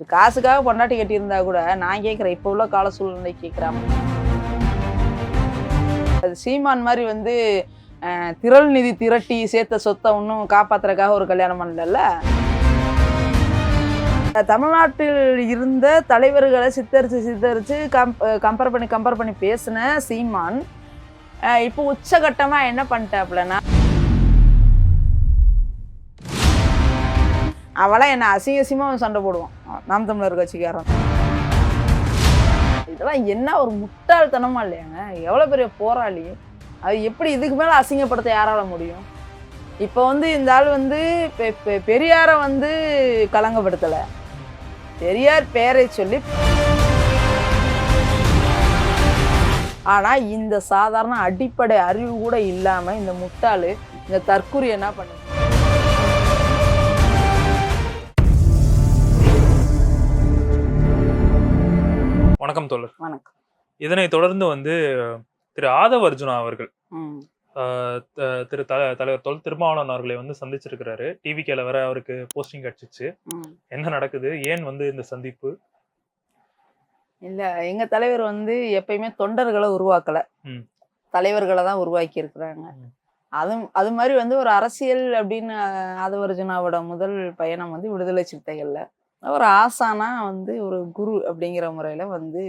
காசுக்காக பொண்டாட்டி கட்டியிருந்தா கூட நான் கேட்குறேன் இப்போ உள்ள கால சூழ்நிலை கேட்குறாங்க அது சீமான் மாதிரி வந்து திரள் நிதி திரட்டி சேர்த்த சொத்தை ஒன்றும் காப்பாத்துறதுக்காக ஒரு கல்யாணம் பண்ணல தமிழ்நாட்டில் இருந்த தலைவர்களை சித்தரித்து சித்தரித்து கம் கம்பேர் பண்ணி கம்பேர் பண்ணி பேசின சீமான் இப்போ உச்சகட்டமாக என்ன பண்ணிட்டாப்புலன்னா அவளாம் என்ன அசிங்க அசிங்கமாக சண்டை போடுவான். நாம் தமிழர் கட்சிக்காரன். இதெல்லாம் என்ன ஒரு முட்டாள்தனமா இல்லையாங்க? எவ்வளோ பெரிய போராளி. அது எப்படி இதுக்கு மேலே அசிங்கப்படுத்த யாரால முடியும்? இப்போ வந்து இந்த ஆள் வந்து பெ- பெ- பெரியாரை வந்து கலங்கப்படுத்தலை. பெரியார் பேரை சொல்லி ஆனால் இந்த சாதாரண அடிப்படை அறிவு கூட இல்லாமல் இந்த முட்டாள் இந்த தற்குறி என்ன பண்ணு வணக்கம் தோழர். வணக்கம். இதனைத் தொடர்ந்து வந்து திரு ஆதவ அர்ஜுனா அவர்கள் திரு த தலைவர் தொல் திருமாவளவன் அவர்களை வந்து சந்திச்சிருக்கிறாரு. டிவிக்கேல வர அவருக்கு போஸ்டிங் கிடைச்சிச்சு என்ன நடக்குது? ஏன் வந்து இந்த சந்திப்பு? இல்ல எங்க தலைவர் வந்து எப்பயுமே தொண்டர்களை உருவாக்கல. தலைவர்களை தான் உருவாக்கி இருக்கிறாங்க. அது அது மாதிரி வந்து ஒரு அரசியல் அப்படின்னு ஆதவர்ஜுனாவோட முதல் பயணம் வந்து விடுதலை சிறுத்தைகள்ல. ஒரு ஆசானா வந்து ஒரு குரு அப்படிங்கிற முறையில வந்து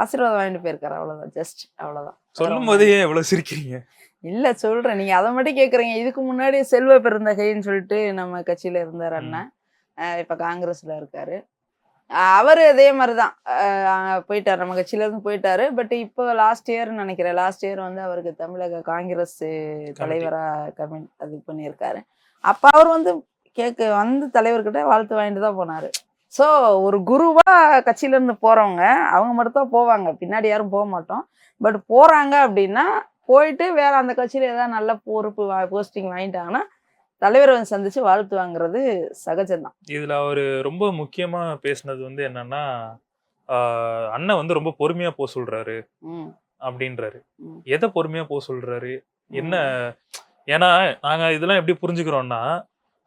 ஆசீர்வாதம் வாங்கிட்டு போயிருக்காரு. அவ்வளவுதான். ஜஸ்ட் அவ்வளவுதான். சொல்லும் போதே ஏன் இவ்வளவு சிரிக்கிறீங்க? இல்ல சொல்றேன். நீங்க அதை மட்டும் கேக்குறீங்க. இதுக்கு முன்னாடி செல்வ பெருந்தகைன்னு சொல்லிட்டு நம்ம கட்சியில இருந்தார் அண்ணன். இப்ப காங்கிரஸ்ல இருக்காரு. அவரு அதே மாதிரிதான். போயிட்டாரு. நம்ம கட்சியில இருந்து போயிட்டாரு. பட் இப்போ லாஸ்ட் இயர் நினைக்கிறேன். லாஸ்ட் இயர் வந்து அவருக்கு தமிழக காங்கிரஸ் தலைவரா கமிட் அது பண்ணியிருக்காரு. அப்ப அவர் வந்து கேட்க வந்து தலைவர்கிட்ட வாழ்த்து வாங்கிட்டு தான் போனாரு. ஸோ ஒரு குருவா கட்சியில இருந்து போறவங்க அவங்க மட்டும் தான் போவாங்க. பின்னாடி யாரும் போக மாட்டோம். பட் போறாங்க அப்படின்னா போயிட்டு வேற அந்த கட்சியில ஏதாவது நல்ல பொறுப்பு போஸ்டிங் வாங்கிட்டாங்கன்னா தலைவரை வந்து சந்திச்சு வாழ்த்து வாங்குறது சகஜம்தான். இதுல அவரு ரொம்ப முக்கியமா பேசுனது வந்து என்னன்னா அண்ணன் வந்து ரொம்ப பொறுமையா போக சொல்றாரு ம். அப்படின்றாரு. எதை பொறுமையா போக சொல்றாரு? என்ன? ஏன்னா நாங்க இதெல்லாம் எப்படி புரிஞ்சுக்கிறோம்னா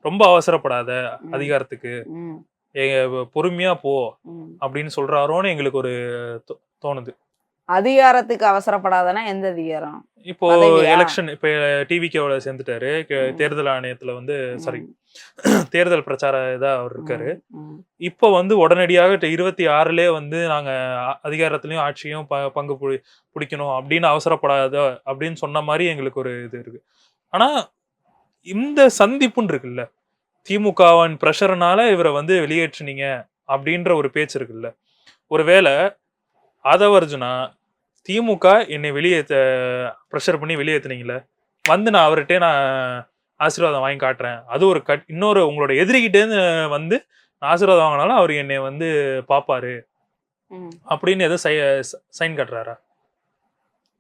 ரொம்ப அவசரப்படாத. அதிகாரத்துக்கு. பொறுமையா போ அப்படின்னு சொல்றாரோன்னு எங்களுக்கு ஒரு தோணுது. அதிகாரத்துக்கு அவசரப்படாதனா எந்த அதிகாரம்? இப்போ? எலெக்ஷன் இப்ப டிவிகேவோட சேர்ந்துட்டாரு. தேர்தல் ஆணையத்துல வந்து சாரி தேர்தல் பிரச்சார இதா அவர் இருக்காரு. இப்போ வந்து உடனடியாக இருபத்தி ஆறுலயே வந்து நாங்க அதிகாரத்திலயும் ஆட்சியும் பங்கு புடி- பிடிக்கணும் அப்படின்னு அவசரப்படாத அப்படின்னு சொன்ன மாதிரி எங்களுக்கு ஒரு இது இருக்கு. ஆனா இந்த சந்திப்புன்னு இருக்குல்ல. திமுகவின் ப்ரெஷர்னால இவரை வந்து வெளியேற்றுனீங்க அப்படின்ற ஒரு பேச்சு இருக்குல்ல. ஒருவேளை ஆதவர்ஜுனா திமுக என்னை வெளியேற்ற ப்ரெஷர் பண்ணி வெளியேற்றுனீங்களே வந்து நான் அவர்கிட்ட நான் ஆசீர்வாதம் வாங்கி காட்டுறேன். அது ஒரு கட் இன்னொரு உங்களோட எதிரிகிட்டேருந்து வந்து நான் ஆசீர்வாதம் வாங்கினாலும் அவர் என்னை வந்து பார்ப்பாரு. அப்படின்னு எதோ சை சைன் காட்டுறாரா?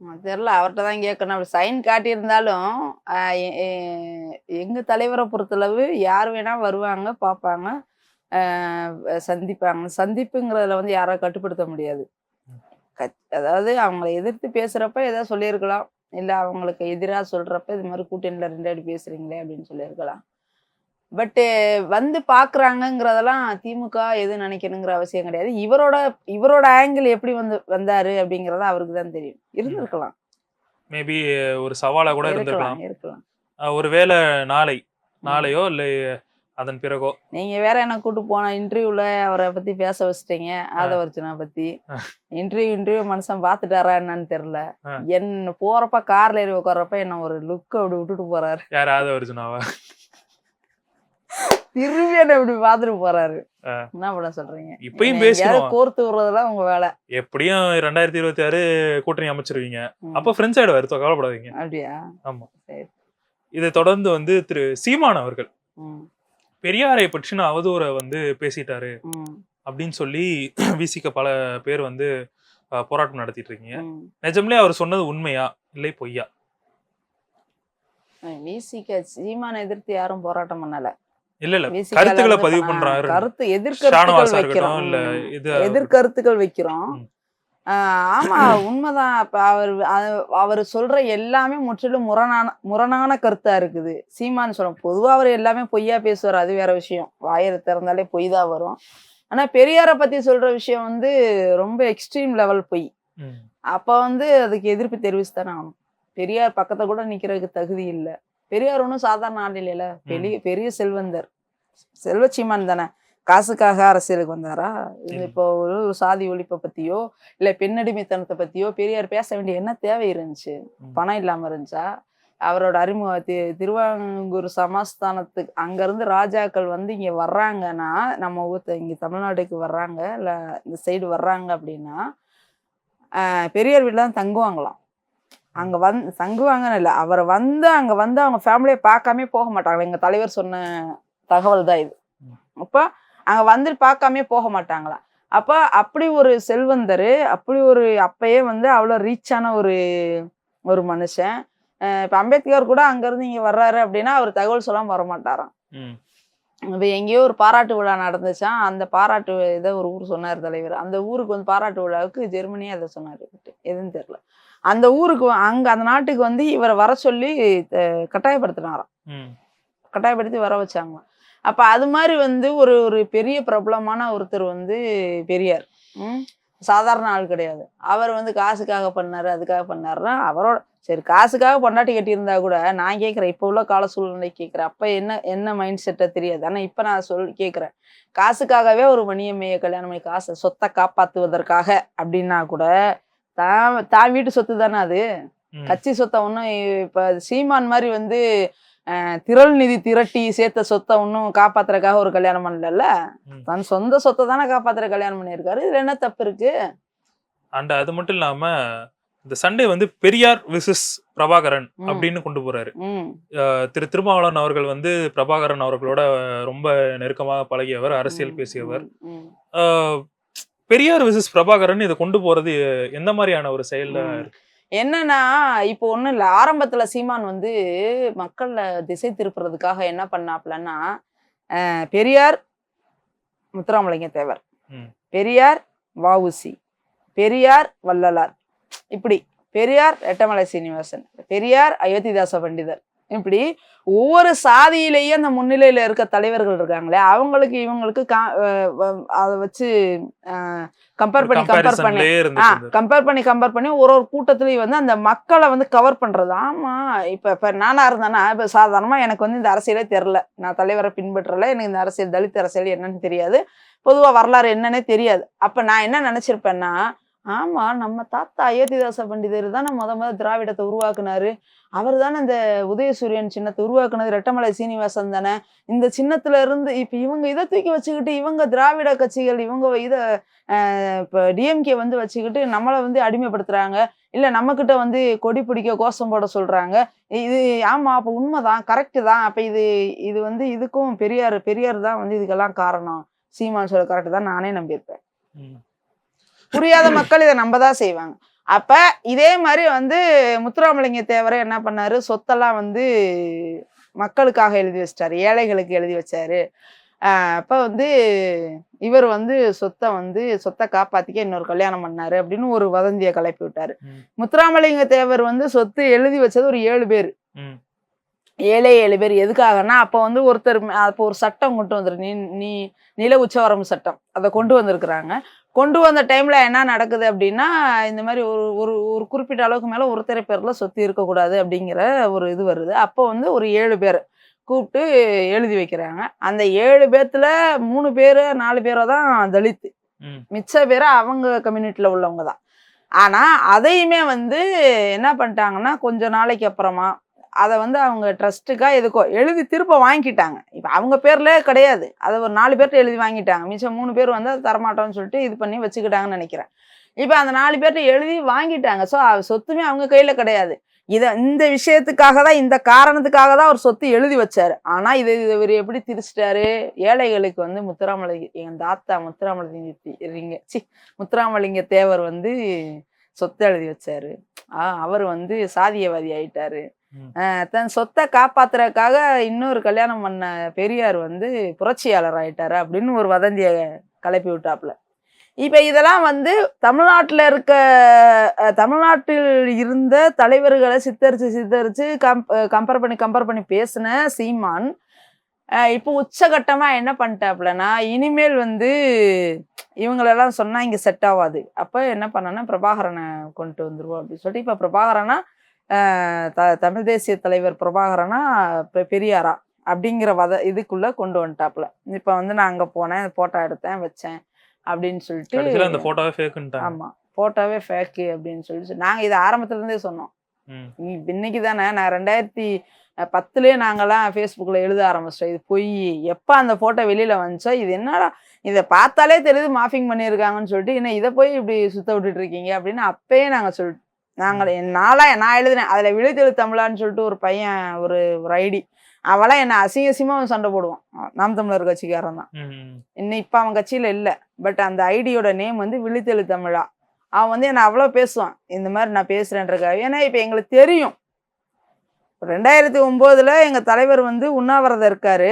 தெரில. தெரியல அவர்கிட்ட தான் கேட்கணும் அப்படி சைன் காட்டியிருந்தாலும் எங்கள் தலைவரை பொறுத்தளவு யார் வேணால் வருவாங்க பார்ப்பாங்க சந்திப்பாங்க. சந்திப்புங்கிறதுல வந்து யாரை கட்டுப்படுத்த முடியாது. அதாவது அவங்கள எதிர்த்து பேசுகிறப்ப ஏதாவது சொல்லியிருக்கலாம். இல்லை அவங்களுக்கு எதிராக சொல்கிறப்ப இது மாதிரி கூட்டணியில் ரெண்டு அடி பேசுகிறீங்களே அப்படின்னு சொல்லியிருக்கலாம். பட்டு வந்து பாக்குறாங்கங்கிறதெல்லாம் திமுக எது நினைக்கணுங்கிற அவசியம் கிடையாது. இவரோட இவரோட ஆங்கிள் எப்படி வந்து வந்தாரு அப்படிங்கறத அவருக்கு தான் தெரியும். இருந்திருக்கலாம். மேபி ஒரு சவாலா கூட இருந்திருக்கலாம். இருக்கலாம். ஒருவேளை நாளை நாளையோ இல்லை அதன் பிறகோ. நீங்க வேற என்ன கூட்டு போன இன்டர்வியூல அவரை பத்தி பேச வச்சிட்டீங்க. ஆதவர்ஜுனா பத்தி. இன்டர்வியூ இன்டர்வியூ மனுஷன் பாத்துட்டாரா என்னன்னு தெரியல. என்ன போறப்ப கார்ல ஏறி உட்கார்றப்ப என்ன ஒரு லுக் அப்படி விட்டுட்டு போறாரு. யார் ஆதவர்ஜுனாவா திரும்பி என்ன இப்படி பாத்துட்டு போறாரு. என்ன பண்ண சொல்றீங்க? இப்பயும் பேசிடுவோம். கோர்த்து விடுறதுலாம் உங்க வேலை. எப்படியும் ரெண்டாயிரத்தி இருபத்தி ஆறு கூட்டணி அமைச்சிருவீங்க. அப்ப ஃப்ரெண்ட்ஸ் ஆயிடுவாரு கவலைப்படாதீங்க. அப்படியா? ஆமா. இதை தொடர்ந்து வந்து திரு சீமான் அவர்கள் பெரியாரை பற்றின அவதூறை வந்து பேசிட்டாரு அப்படின்னு சொல்லி விசிக்க பல பேர் வந்து போராட்டம் நடத்திட்டு இருக்கீங்க ம். நிஜம்லே அவர் சொன்னது உண்மையா? இல்லை பொய்யா? விசிக சீமான எதிர்த்து யாரும் போராட்டம் பண்ணல. இல்ல இல்ல. கருத்துக்களை பதிவு பண்றாரு கருத்து எதிர்கருத்துக்கள் வைக்கிறோம். இல்ல எதிர்கருத்துக்கள் வைக்கிறோம். ஆமா உண்மைதான். இப்ப அவர் அவர் சொல்ற எல்லாமே முற்றிலும் முரணான முரணான கருத்தா இருக்குது. சீமான் சொல்ல பொதுவா அவர் எல்லாமே பொய்யா பேசுவார். அது வேற விஷயம். வாயை திறந்தாலே பொய் தான் வரும். ஆனா பெரியாரை பத்தி சொல்ற விஷயம் வந்து ரொம்ப எக்ஸ்ட்ரீம் லெவல் பொய். அப்ப வந்து அதுக்கு எதிர்ப்பு தெரிவிச்சு தானே ஆகணும். பெரியார் பக்கத்துல கூட நிக்கிறதுக்கு தகுதி இல்லை. பெரியார் ஒன்றும் சாதாரண ஆள் இல்லைல்ல பெரிய பெரிய செல்வந்தர். செல்வச்சீமான் தானே. காசுக்காக அரசியலுக்கு வந்தாரா? இது. இப்போ ஒரு சாதி ஒழிப்பை பத்தியோ இல்ல பெண்ணடிமைத்தனத்தை பத்தியோ பெரியார் பேச வேண்டிய என்ன தேவை இருந்துச்சு. பணம் இல்லாம இருந்துச்சா? அவரோட அறிமுக தி- திருவாங்கூர் சமஸ்தானத்துக்கு அங்க இருந்து ராஜாக்கள் வந்து இங்க வர்றாங்கன்னா நம்ம ஊத்த இங்க தமிழ்நாட்டுக்கு வர்றாங்க இல்ல இந்த சைடு வர்றாங்க அப்படின்னா பெரியார் வீட்டில் தான் தங்குவாங்களாம். அங்க வந்து தங்குவாங்கன்னு இல்லை. அவரை வந்து அங்க வந்து அவங்க ஃபேமிலியை பார்க்காம போக மாட்டாங்களா எங்க தலைவர் சொன்ன தகவல் தான் இது. அப்ப அங்க வந்து பார்க்காம போக மாட்டாங்களா? அப்ப அப்படி ஒரு செல்வந்தர் அப்படி ஒரு அப்பயே வந்து அவ்வளோ ரீச்சான ஒரு ஒரு மனுஷன். இப்ப அம்பேத்கர் கூட அங்க இருந்து இங்க வர்றாரு அப்படின்னா அவர் தகவல் சொல்லாம வர மாட்டாராம். இப்போ எங்கேயோ ஒரு பாராட்டு விழா நடந்துச்சான் அந்த பாராட்டு இதை ஒரு ஊர் சொன்னார் தலைவர். அந்த ஊருக்கு வந்து பாராட்டு விழாவுக்கு ஜெர்மனியே அதை சொன்னார் எதுன்னு தெரியல. அந்த ஊருக்கு அங்க அந்த நாட்டுக்கு வந்து இவரை வர சொல்லி கட்டாயப்படுத்தினாராம். கட்டாயப்படுத்தி வர வச்சாங்களாம். அப்ப அது மாதிரி வந்து ஒரு ஒரு பெரிய பிரபலமான ஒருத்தர் வந்து பெரியார். சாதாரண ஆள் கிடையாது. அவர் வந்து காசுக்காக பண்ணாரு அதுக்காக பண்ணாருன்னா அவரோட சரி காசுக்காக பொண்டாட்டி கட்டியிருந்தா கூட நான் கேட்குறேன் இப்போ உள்ள கால சூழ்நிலை கேட்குறேன். அப்போ என்ன என்ன மைண்ட் செட்டை தெரியாது. ஆனால் இப்போ நான் சொல் கேட்குறேன். காசுக்காகவே ஒரு மணியம்மையை கல்யாணம் பண்ணி காசை சொத்தை காப்பாற்றுவதற்காக அப்படின்னா கூட தான் தான் வீட்டு சொத்து தானே அது. கட்சி சொத்தை ஒன்றும் இப்போ சீமான் மாதிரி வந்து திரள் நிதி திரட்டி சேர்த்த சொத்தை ஒன்றும் காப்பாத்துறதுக்காக ஒரு கல்யாணம் பண்ணல. தன் சொந்த சொத்தை தானே காப்பாத்துற கல்யாணம் பண்ணியிருக்காரு. இதுல என்ன தப்பு இருக்கு? அண்ட் அது மட்டும் இல்லாம இந்த சண்டே வந்து பெரியார் விசஸ் பிரபாகரன். அப்படின்னு கொண்டு போறாரு. திரு திருமாவளவன் அவர்கள் வந்து பிரபாகரன் அவர்களோட ரொம்ப நெருக்கமாக பழகியவர் அரசியல் பேசியவர். பெரியார் விசஸ் பிரபாகரன் இதை கொண்டு போறது எந்த மாதிரியான ஒரு செயல்ல என்னன்னா இப்போ ஒண்ணும் இல்ல. ஆரம்பத்துல சீமான் வந்து மக்கள்ல திசை திருப்புறதுக்காக என்ன பண்ணாப்லன்னா பெரியார் முத்துராமலிங்க தேவர். பெரியார் வஉசி. பெரியார் வள்ளலார். இப்படி. பெரியார் ரெட்டமலை சீனிவாசன். பெரியார் அயோத்திதாச பண்டிதர். இப்படி ஒவ்வொரு சாதியிலேயே அந்த முன்னிலையில இருக்க தலைவர்கள் இருக்காங்களே அவங்களுக்கு இவங்களுக்கு அதை வச்சு கம்பேர் பண்ணி கம்பேர் பண்ணி கம்பேர் பண்ணி கம்பேர் பண்ணி ஒரு ஒரு கூட்டத்துலயும் வந்து அந்த மக்களை வந்து கவர் பண்றது. ஆமா இப்ப இப்ப நானா இருந்தேன்னா இப்ப சாதாரணமா எனக்கு வந்து இந்த அரசியலே தெரில நான் தலைவரை பின்பற்றல எனக்கு இந்த அரசியல் தலித் அரசியல் என்னன்னு தெரியாது. பொதுவா வரலாறு என்னன்னே தெரியாது. அப்ப நான் என்ன நினைச்சிருப்பேன்னா ஆமா நம்ம தாத்தா அயோத்திதாச பண்டிதர் தானே முத முத திராவிடத்தை உருவாக்குனாரு. அவர் தானே இந்த உதயசூரியன் சின்னத்தை உருவாக்குனது ரெட்டமலை சீனிவாசன் தானே. இந்த சின்னத்துல இருந்து இப்ப இவங்க இதை தூக்கி வச்சுக்கிட்டு இவங்க திராவிட கட்சிகள் இவங்க இதை இப்போ டிஎம்கே வந்து வச்சுக்கிட்டு நம்மளை வந்து அடிமைப்படுத்துறாங்க. இல்ல நம்ம கிட்ட வந்து கொடி பிடிக்க கோஷம் போட சொல்றாங்க. இது ஆமா அப்ப உண்மைதான் கரெக்டு தான். அப்ப இது இது வந்து இதுக்கும் பெரியார் பெரியார் தான் வந்து இதுக்கெல்லாம் காரணம். சீமான் சொல்ல கரெக்டு தான் நானே நம்பியிருப்பேன். புரியாத மக்கள் இதை நம்ப தான் செய்வாங்க. அப்ப இதே மாதிரி வந்து முத்துராமலிங்க தேவரை என்ன பண்ணாரு? சொத்தெல்லாம் வந்து மக்களுக்காக எழுதி வச்சிட்டாரு. ஏழைகளுக்கு எழுதி வச்சாரு. அப்ப வந்து இவர் வந்து சொத்தை வந்து சொத்தை காப்பாத்திக்க இன்னொரு கல்யாணம் பண்ணாரு அப்படின்னு ஒரு வதந்தியை கிளப்பி விட்டாரு. முத்துராமலிங்க தேவர் வந்து சொத்து எழுதி வச்சது ஒரு ஏழு பேர். ஏழே ஏழு பேர். எதுக்காகன்னா அப்போ வந்து ஒருத்தர் அப்போ ஒரு சட்டம் கொண்டு வந்துரு நீ நீ நில உச்சவரம்பு சட்டம். அதை கொண்டு வந்திருக்கிறாங்க. கொண்டு வந்த டைம்ல என்ன நடக்குது அப்படின்னா இந்த மாதிரி ஒரு ஒரு ஒரு குறிப்பிட்ட அளவுக்கு மேல ஒருத்தரை பேர்ல சொத்து இருக்கக்கூடாது அப்படிங்கிற ஒரு இது வருது. அப்போ வந்து ஒரு ஏழு பேர் கூப்பிட்டு எழுதி வைக்கிறாங்க. அந்த ஏழு பேர்த்துல மூணு பேர் நாலு பேரோ தான் தலித் ம். மிச்ச பேர் அவங்க கம்யூனிட்டியில் உள்ளவங்க தான். ஆனால் அதையுமே வந்து என்ன பண்ணிட்டாங்கன்னா கொஞ்ச நாளைக்கு அப்புறமா அதை வந்து அவங்க ட்ரஸ்ட்டுக்காக எதுக்கோ எழுதி திரும்ப வாங்கிட்டாங்க. இப்போ அவங்க பேரில் கிடையாது. அதை ஒரு நாலு பேர்ட்ட எழுதி வாங்கிட்டாங்க. மிச்சம் மூணு பேர் வந்து அதை தரமாட்டோம்னு சொல்லிட்டு இது பண்ணி வச்சுக்கிட்டாங்கன்னு நினைக்கிறேன். இப்போ அந்த நாலு பேர்ட்ட எழுதி வாங்கிட்டாங்க. ஸோ சொத்துமே அவங்க கையில் கிடையாது. இதை இந்த விஷயத்துக்காக தான் இந்த காரணத்துக்காக தான் அவர் சொத்து எழுதி வச்சார். ஆனால் இதை இவர் எப்படி திரிச்சிட்டாரு? ஏழைகளுக்கு வந்து முத்துராமலை எங்கள் தாத்தா முத்துராமலிங்க சி முத்துராமலிங்க தேவர் வந்து சொத்து எழுதி வச்சாரு. ஆ அவர் வந்து சாதியவாதி ஆயிட்டாரு. தன் சொத்தை காப்பாத்துறதுக்காக இன்னொரு கல்யாணம் பண்ண பெரியார் வந்து புரட்சியாளர் ஆயிட்டாரு அப்படின்னு ஒரு வதந்தியை கிளப்பி விட்டாப்புல. இப்போ இதெல்லாம் வந்து தமிழ்நாட்டில் இருக்க தமிழ்நாட்டில் இருந்த தலைவர்களை சித்தரித்து சித்தரித்து கம் கம்பேர் பண்ணி கம்பேர் பண்ணி பேசின சீமான் இப்போ உச்சகட்டமாக என்ன பண்ணிட்டாப்புலன்னா இனிமேல் வந்து இவங்களெல்லாம் சொன்னால் இங்கே செட் ஆகாது அப்போ என்ன பண்ணனா பிரபாகரனை கொண்டு வந்துருவோம் அப்படின்னு சொல்லிட்டு இப்போ பிரபாகரனா த தமிழ் தேசிய தலைவர் பிரபாகரனா பெரியாரா அப்படிங்கிற வத இதுக்குள்ள கொண்டு வந்துட்டாப்ல இப்ப வந்து நான் அங்க போனேன் போட்டோ எடுத்தேன் வச்சேன் அப்படின்னு சொல்லிட்டு அந்த போட்டோவே ஃபேக்குன்ட்டாங்க ஆமா போட்டோவே ஃபேக்கு அப்படின்னு சொல்லிட்டு நாங்க இது ஆரம்பத்துல இருந்தே சொன்னோம் இன்னைக்கு தானே நான் ரெண்டாயிரத்தி பத்துலயே நாங்கெல்லாம் ஃபேஸ்புக்கில் எழுத ஆரம்பிச்சிட்டோம். இது பொய். எப்போ அந்த ஃபோட்டோ வெளியில வந்துச்சோ இது என்னடா இதை பார்த்தாலே தெரியுது மாஃபிங் பண்ணியிருக்காங்கன்னு சொல்லிட்டு என்ன இதை போய் இப்படி சுத்த விட்டுட்டு இருக்கீங்க அப்படின்னு அப்பயே நாங்கள் சொல் நாங்கள் நாளா நான் எழுதினேன். அதில் விழுத்தெழு தமிழான்னு சொல்லிட்டு ஒரு பையன் ஒரு ஒரு ஐடி. அவளாம் என்ன அசிங்க அசிங்கமா சண்டை போடுவான். நாம் தமிழர் கட்சிக்காரன் தான். இன்னும் இப்போ அவன் கட்சியில் இல்லை. பட் அந்த ஐடியோட நேம் வந்து விழித்தெழு தமிழா. அவன் வந்து என்னை அவ்வளோ பேசுவான். இந்த மாதிரி நான் பேசுகிறேன்றக்காக ஏன்னா இப்போ எங்களுக்கு தெரியும். ரெண்டாயிரத்தி ஒம்போதில் எங்கள் தலைவர் வந்து உண்ணாவிரதம் இருக்காரு.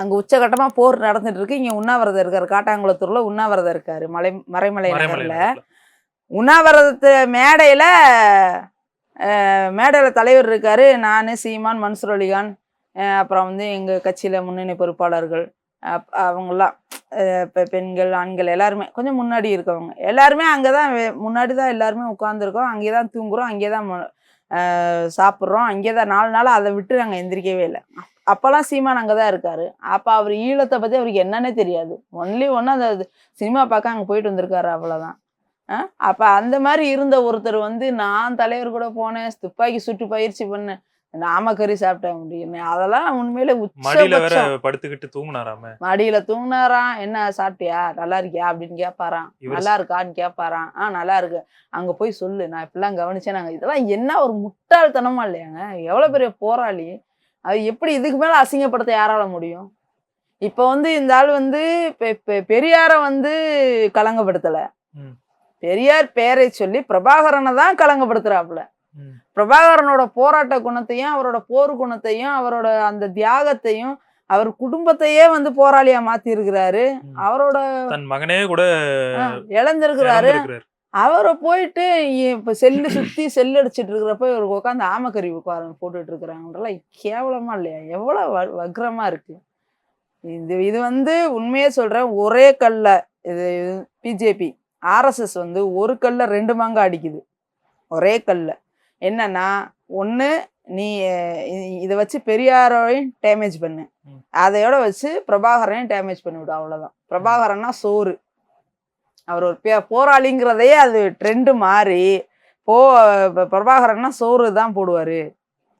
அங்கே உச்சகட்டமாக போர் நடந்துட்டு இருக்கு. இங்கே உண்ணாவிரதம் இருக்காரு. காட்டாங்குளத்தூரில் உண்ணாவிரதம் இருக்காரு. மலை மறைமலை நகரில். உண்ணாவிரதத்து மேடையில் மேடையில் தலைவர் இருக்கார். நான் சீமான் மன்சூர் அலிகான் அப்புறம் வந்து எங்கள் கட்சியில் முன்னணி பொறுப்பாளர்கள் அவங்களாம் இப்போ பெண்கள் ஆண்கள் எல்லாருமே கொஞ்சம் முன்னாடி இருக்கவங்க. எல்லாருமே அங்கே தான் முன்னாடி தான் எல்லாருமே உட்காந்துருக்கோம் அங்கே தான் தூங்குறோம் அங்கே தான் சாப்பிட்றோம். அங்கே தான் நாலு நாள் அதை விட்டு நாங்கள் எந்திரிக்கவே இல்லை. அப்போல்லாம் சீமான் அங்கே தான் இருக்காரு. அப்போ அவர் ஈழத்தை பற்றி அவருக்கு என்னன்னே தெரியாது. ஒன்லி ஒன்று அந்த சினிமா பார்க்க அங்கே போயிட்டு வந்திருக்காரு அவ்வளோதான் அப்போ அந்த மாதிரி இருந்த ஒருத்தர் வந்து நான் தலைவர் கூட போனேன் துப்பாக்கி சுட்டு பயிற்சி பண்ணேன் நாமக்கறி சாப்பிட்டேன் அப்படின்னு. அதெல்லாம் உண்மையில மடியில வேற படுத்துக்கிட்டு தூங்குனாராம. மடியில தூங்குனாராம் என்ன சாப்பிட்டியா? நல்லா இருக்கியா? அப்படின்னு கேட்பாராம் இவர் நல்லா இருக்கான்னு கேட்பாராம் ஆ நல்லா இருக்கு. அங்க போய் சொல்லு. நான் இப்படிலாம் கவனிச்சேன். நாங்க இதெல்லாம் என்ன ஒரு முட்டாள்தனமா இல்லையாங்க. எவ்வளவு பெரிய போராளி. அது எப்படி இதுக்கு மேல அசிங்கப்படுத்த யாரால முடியும்? இப்போ வந்து இந்த ஆள் வந்து பெரியாரை வந்து கலங்கப்படுத்தல. பெரியார் பேரை சொல்லி பிரபாகரனை தான் கலங்கப்படுத்துறாப்புல. பிரபாகரனோட போராட்ட குணத்தையும் அவரோட போர் குணத்தையும் அவரோட அந்த தியாகத்தையும் அவர் குடும்பத்தையே வந்து போராளியா மாத்தி இருக்கிறாரு. அவரோட தன் மகனே கூட இழந்திருக்கிறாரு. அவரை போயிட்டு இப்ப செல்லு சுத்தி செல் அடிச்சிட்டு இருக்கிறப்ப இவருக்கு உட்காந்து ஆமக்கறி போட்டுட்டு இருக்கிறாங்கன்றலாம் கேவலமா இல்லையா? எவ்வளவு வக்ரமா இருக்கு. இது இது வந்து உண்மையே சொல்றேன் ஒரே கல்ல. இது பிஜேபி. ஆர்எஸ்எஸ் வந்து ஒரு கல்ல ரெண்டு மாங்க அடிக்குது. ஒரே கல்ல. என்னன்னா ஒண்ணு நீ இதை வச்சு பெரியாரையும் டேமேஜ் பண்ணு. அதையோட வச்சு பிரபாகரனையும் டேமேஜ் பண்ணி விடு அவ்வளவுதான். பிரபாகரன்னா சோறு. அவர் ஒரு பே- போராளிங்கிறதையே அது ட்ரெண்டு மாறி போ பிரபாகரன்னா சோறு தான் போடுவாரு.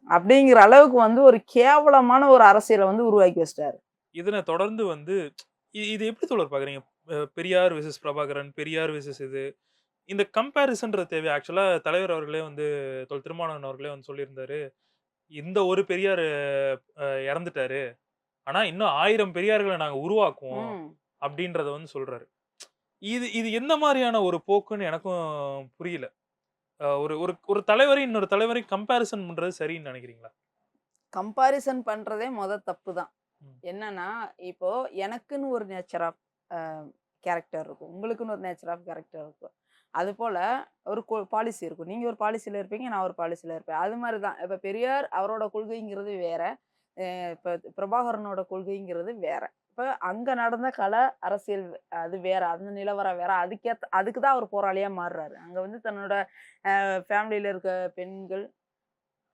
அப்படிங்கிற அளவுக்கு வந்து ஒரு கேவலமான ஒரு அரசியலை வந்து உருவாக்கி வச்சிட்டாரு. இதனை தொடர்ந்து வந்து இது எப்படி தொடர் பாக்குறீங்க அஹ் பெரியார் விசஸ் பிரபாகரன் பெரியார் விசஸ் இது. இந்த கம்பேரிசன்ற தேவை. ஆக்சுவலா தலைவர் அவர்களே வந்து தொல் திருமாவளவன் அவர்களே வந்து சொல்லியிருந்தாரு. இந்த ஒரு பெரியார் இறந்துட்டாரு. ஆனா இன்னும் ஆயிரம் பெரியார்களை நாங்க உருவாக்குவோம். அப்படின்றத வந்து சொல்றாரு. இது இது எந்த மாதிரியான ஒரு போக்குன்னு எனக்கும் புரியல. ஒரு ஒரு ஒரு தலைவரை இன்னொரு தலைவரை கம்பேரிசன் பண்றது சரின்னு நினைக்கிறீங்களா? கம்பாரிசன் பண்றதே முத தப்பு தான். என்னன்னா இப்போ எனக்குன்னு ஒரு நேச்சர் ஆஃப் கேரக்டர் இருக்கும். உங்களுக்குன்னு ஒரு நேச்சர் ஆஃப் கேரக்டர் இருக்கும். அது போல் ஒரு பாலிசி இருக்கும். நீங்கள் ஒரு பாலிசியில் இருப்பீங்க நான் ஒரு பாலிசியில் இருப்பேன். அது மாதிரி தான். இப்போ பெரியார் அவரோட கொள்கைங்கிறது வேற. இப்போ பிரபாகரனோட கொள்கைங்கிறது வேற. இப்போ அங்கே நடந்த கல அரசியல் அது வேற. அந்த நிலவரம் வேற. அதுக்கேத்த அதுக்கு தான் அவர் போராளியாக மாறுறாரு. அங்கே வந்து தன்னோட ஃபேமிலியில் இருக்க பெண்கள்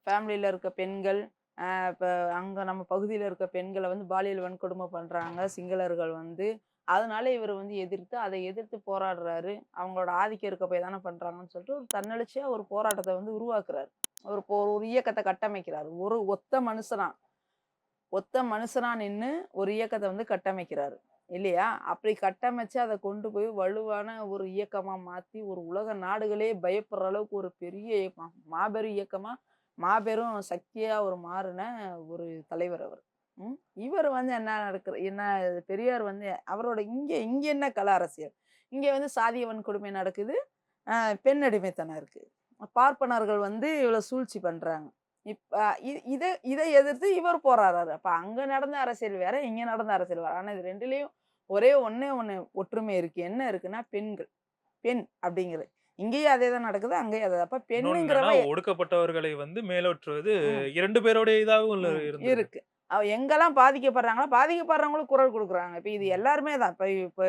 ஃபேமிலியில் இருக்க பெண்கள் இப்போ அங்கே நம்ம பகுதியில் இருக்க பெண்களை வந்து பாலியல் வன்கொடுமை பண்ணுறாங்க சிங்களர்கள் வந்து. அதனால இவர் வந்து எதிர்த்து அதை எதிர்த்து போராடுறாரு. அவங்களோட ஆதிக்கம் இருக்க போய் தானே பண்ணுறாங்கன்னு சொல்லிட்டு ஒரு தன்னெழுச்சியாக ஒரு போராட்டத்தை வந்து உருவாக்குறாரு. ஒரு போ- ஒரு இயக்கத்தை கட்டமைக்கிறார். ஒரு ஒத்த மனுஷனா ஒத்த மனுஷனா நின்று ஒரு இயக்கத்தை வந்து கட்டமைக்கிறாரு. இல்லையா? அப்படி கட்டமைச்சு அதை கொண்டு போய் வலுவான ஒரு இயக்கமாக மாற்றி ஒரு உலக நாடுகளே பயப்படுற அளவுக்கு ஒரு பெரிய இயக்கம் மாபெரும் இயக்கமாக மாபெரும் சக்தியாக ஒரு மாறின ஒரு தலைவர் அவர். இவர் வந்து என்ன நடக்கிற என்ன பெரியார் வந்து அவரோட இங்கே இங்கே என்ன கல அரசியல்? இங்கே வந்து சாதிய வன்கொடுமை நடக்குது. பெண் அடிமைத்தனம் இருக்குது பார்ப்பனர்கள் வந்து இவ்வளோ சூழ்ச்சி பண்ணுறாங்க இப்போ இதை இதை எதிர்த்து இவர் போராடுறாரு. அப்போ அங்கே நடந்த அரசியல் வேற இங்கே நடந்த அரசியல் வேற. ஆனால் இது ரெண்டுலேயும் ஒரே ஒன்றே ஒன்று ஒற்றுமை இருக்குது என்ன இருக்குன்னா பெண்கள். பெண் அப்படிங்கிறது இங்கேயும் அதே தான் நடக்குது அங்கேயும் அதே அப்ப பெண்ணுங்கிறவ ஒடுக்கப்பட்டவர்களை வந்து மேலோற்றுவது இரண்டு பேருடைய இதாகவும் இருக்கு. அவ எங்கெல்லாம் பாதிக்கப்படுறாங்களோ பாதிக்கப்படுறவங்களும் குரல் கொடுக்குறாங்க. இப்போ இது எல்லாருமே தான். இப்போ இப்போ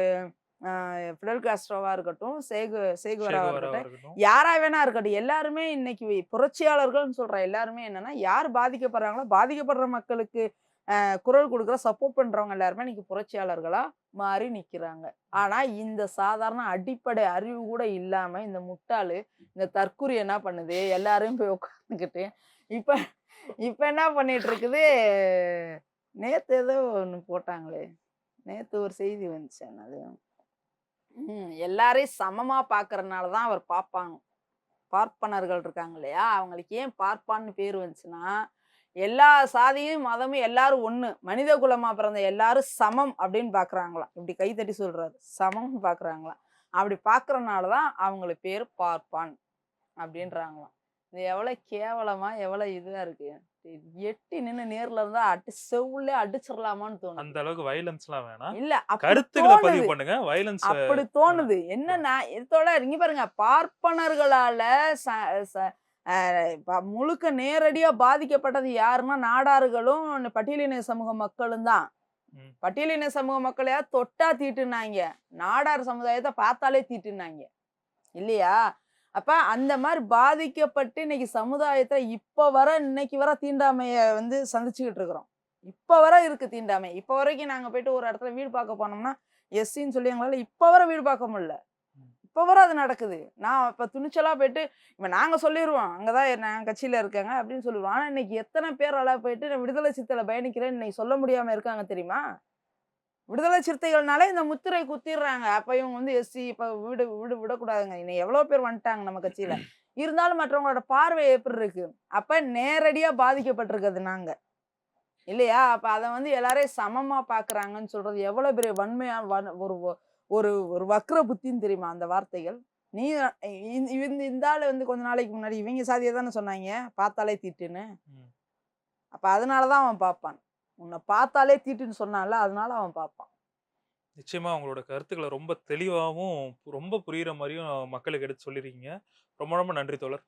ஃபிடல் காஸ்ட்ரோவா இருக்கட்டும் சேகு சேகுவராவா இருக்கட்டும். யாரா வேணா இருக்கட்டும் எல்லாருமே இன்னைக்கு புரட்சியாளர்கள்னு சொல்ற எல்லாருமே என்னன்னா யார் பாதிக்கப்படுறாங்களோ பாதிக்கப்படுற மக்களுக்கு குரல் கொடுக்குற சப்போர்ட் பண்றவங்க எல்லாருமே இன்னைக்கு புரட்சியாளர்களா மாறி நிக்கிறாங்க. ஆனா இந்த சாதாரண அடிப்படை அறிவு கூட இல்லாம இந்த முட்டாளு இந்த தற்குறி என்ன பண்ணுது? எல்லாரையும் போய் உட்காந்துக்கிட்டு இப்ப இப்ப என்ன பண்ணிட்டு இருக்குது நேத்து ஏதோ ஒண்ணு போட்டாங்களே. நேத்து ஒரு செய்தி வந்துச்சு அது ம், எல்லாரையும் சமமா பாக்குறதுனால தான் அவர் பார்ப்பாங்க. பார்ப்பனர்கள் இருக்காங்க இல்லையா? அவங்களுக்கு ஏன் பார்ப்பான்னு பேர் வந்துச்சுன்னா எல்லா சாதியும் மதமும் எல்லாரும் ஒண்ணு. மனித குலமா பிறந்த எல்லாரும் சமம் அப்படின்னு பாக்குறாங்களாம். இப்படி கைத்தட்டி சொல்றாரு. சமம்னு பாக்குறாங்களாம். அப்படி பாக்குறதுனால தான் அவங்களுக்கு பேர் பார்ப்பான் அப்படின்றாங்களாம். இது எவ்வளவு கேவலமா எவ்வளவு இதுவா இருக்கு. எட்டி நின்னு நேர்ல இருந்தா அடி செவ்வுல அடிச்சிடலாமான்னு தோணுது. அந்த அளவுக்கு வயலன்ஸ் எல்லாம் வேணாம். இல்ல கருத்துக்களை பதிவு. பண்ணுங்க. வயலன்ஸ் அப்படி தோணுது. என்னன்னா இதோட இங்க பாருங்க பார்ப்பனர்களால முழுக்க நேரடியா பாதிக்கப்பட்டது யாருன்னா நாடார்களும் பட்டியலின சமூக மக்களும் தான். பட்டியலின சமூக மக்களையா தொட்டா தீட்டுனாங்க. நாடார் சமுதாயத்தை பார்த்தாலே தீட்டுனாங்க. இல்லையா? அப்ப அந்த மாதிரி பாதிக்கப்பட்டு இன்னைக்கு சமுதாயத்தை இப்ப வர இன்னைக்கு வர தீண்டாமைய வந்து சந்திச்சுக்கிட்டு இருக்கிறோம். இப்ப வர இருக்கு தீண்டாமை. இப்ப வரைக்கும் நாங்க போயிட்டு ஒரு இடத்துல வீடு பார்க்க போனோம்னா எஸ்சின்னு சொல்லி எங்களால இப்ப வர வீடு பார்க்க முடியல. இப்போ வர அது நடக்குது. நான் இப்போ துணிச்சலாக போயிட்டு இப்போ நாங்கள் சொல்லிடுவோம் அங்கே தான் நான் கட்சியில் இருக்காங்க அப்படின்னு சொல்லிடுவோம் ஆனால் இன்னைக்கு எத்தனை பேரால போயிட்டு நான் விடுதலை சித்தலை பயணிக்கிறேன் இன்னைக்கு சொல்ல முடியாமல் இருக்காங்க தெரியுமா? விடுதலை சிறுத்தைகள்னாலே இந்த முத்திரை குத்திடுறாங்க. அப்போ இவங்க வந்து எஸ்சி இப்போ விடு விடு விடக்கூடாதுங்க. இன்னும் எவ்வளோ பேர் வந்துட்டாங்க நம்ம கட்சியில். இருந்தாலும் மற்றவங்களோட பார்வை எப்படி இருக்கு? அப்போ நேரடியாக பாதிக்கப்பட்டிருக்கிறது நாங்கள் இல்லையா? அப்போ அதை வந்து எல்லாரையும் சமமாக பார்க்குறாங்கன்னு சொல்கிறது எவ்வளோ பெரிய வன்மையான வன்- ஒரு ஒரு ஒரு வக்ர புத்தின்னு தெரியுமா அந்த வார்த்தைகள்? நீ இந்த- இந்த ஆளு வந்து கொஞ்ச நாளைக்கு முன்னாடி இவங்க சாதியை தானே சொன்னாங்க பார்த்தாலே தீட்டுன்னு. அப்ப அதனாலதான் அவன் பார்ப்பான். உன்னை பார்த்தாலே தீட்டுன்னு சொன்னான்ல அதனால அவன் பார்ப்பான். நிச்சயமா உங்களோட கருத்துக்களை ரொம்ப தெளிவாகவும் ரொம்ப புரியுற மாதிரியும் மக்களுக்கு எடுத்து சொல்லிருக்கீங்க. ரொம்ப ரொம்ப நன்றி தோழர்.